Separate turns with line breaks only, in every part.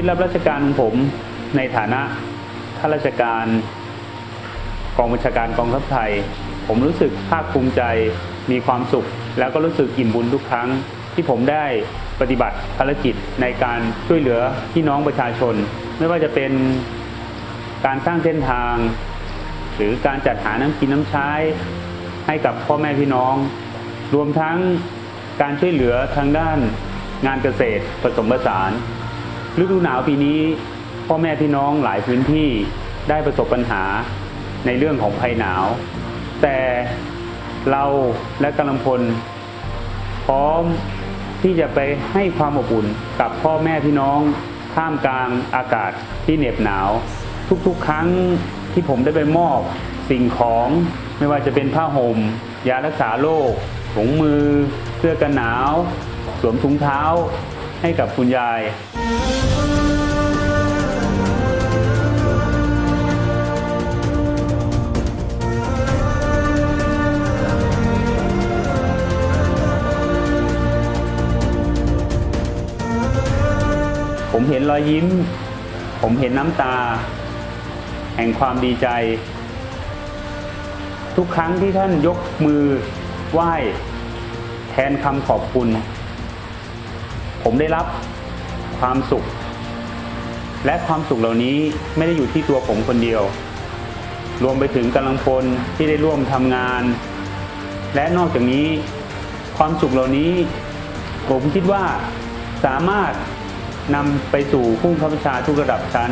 ตรับราชการของผมในฐานะข้าราชการกองบัญชาการกองทัพไทย ผมรู้สึกภาคภูมิใจมีความสุข แล้วก็รู้สึกอิ่มบุญทุกครั้ง ที่ผมได้ปฏิบัติภารกิจในการช่วยเหลือพี่น้องประชาชน ไม่ว่าจะเป็นการสร้างเส้นทาง หรือการจัดหาน้ำกินน้ำใช้ ให้กับพ่อแม่พี่น้อง รวมทั้งการช่วยเหลือทางด้านงานเกษตรผสมผสาน ฤดูหนาวปีนี้พ่อแม่พี่น้องหลายพื้นที่ได้ประสบปัญหาในเรื่องของภัยหนาว แต่เราและกำลังพล พร้อมที่จะไปให้ความอบอุ่นกับพ่อแม่พี่น้องท่ามกลางอากาศที่เหน็บหนาว ทุกๆ ครั้งที่ผมได้ไปมอบสิ่งของไม่ว่าจะเป็นผ้าห่มยารักษาโรคถุงมือ เสื้อกันหนาว สวมถุงเท้า ให้กับคุณยาย ผมเห็นรอยยิ้ม ผมเห็นน้ำตา แห่งความดีใจ ทุกครั้งที่ท่านยกมือไหว้แทนคำขอบคุณ ผมได้รับความสุข และความสุขเหล่านี้ไม่ได้อยู่ที่ตัวผมคนเดียว รวมไปถึงกำลังพลที่ได้ร่วมทำงาน และนอกจากนี้ความสุขเหล่านี้ ผมคิดว่าสามารถนำไปสู่ผู้บังคับบัญชาทุกระดับชั้น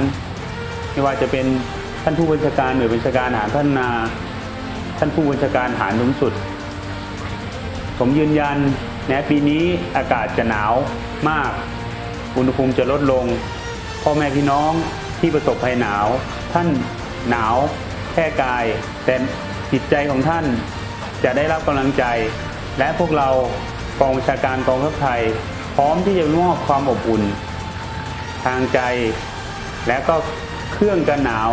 ไม่ว่าจะเป็นท่านผู้บัญชาการหน่วยบัญชาการหารพัฒนา ท่านผู้บัญชาการหารสูงสุด ผมยืนยัน แม้ปีนี้อากาศจะหนาวมาก อุณหภูมิจะลดลง พ่อแม่พี่น้องที่ประสบภัยหนาว ท่านหนาวแค่กาย แต่จิตใจของท่านจะได้รับกำลังใจ และพวกเรากองชาการกองทัพไทย พร้อมที่จะมอบความอบอุ่น ทางใจ และก็เครื่องกันหนาว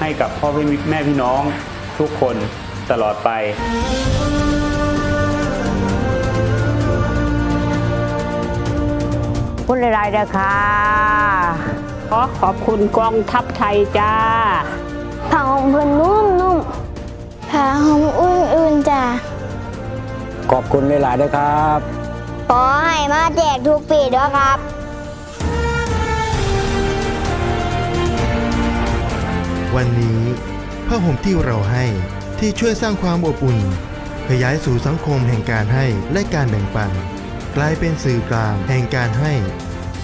ให้กับพ่อแม่พี่น้องทุกคนตลอดไป
คุณหลายๆนะคะ
ขอขอบคุณกองทัพไทยจ้า
ผ้าห่มเพิ่นนุ่มนุ่มๆผ้าห่มอุ่นๆจ้ะ
ขอบคุณหลายๆด้วยครับ
ขอให้มาแจกทุกปีด้วยครับ
วันนี้ผ้าห่มที่เราให้ที่ช่วยสร้างความอบอุ่น ขยายสู่สังคมแห่งการให้และการแบ่งปัน กลายเป็นสื่อกลางแห่งการให้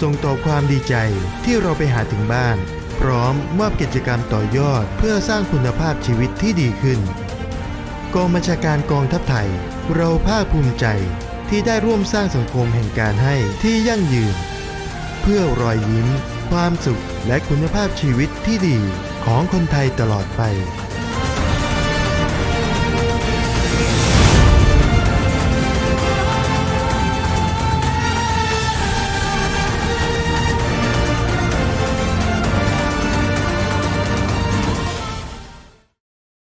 ส่งต่อความดีใจที่เราไปหาถึงบ้าน พร้อมมอบกิจกรรมต่อยอดเพื่อสร้างคุณภาพชีวิตที่ดีขึ้น กองบัญชาการกองทัพไทย เราภาคภูมิใจที่ได้ร่วมสร้างสังคมแห่งการให้ที่ยั่งยืน เพื่อรอยยิ้ม ความสุขและคุณภาพชีวิตที่ดีของคนไทยตลอดไป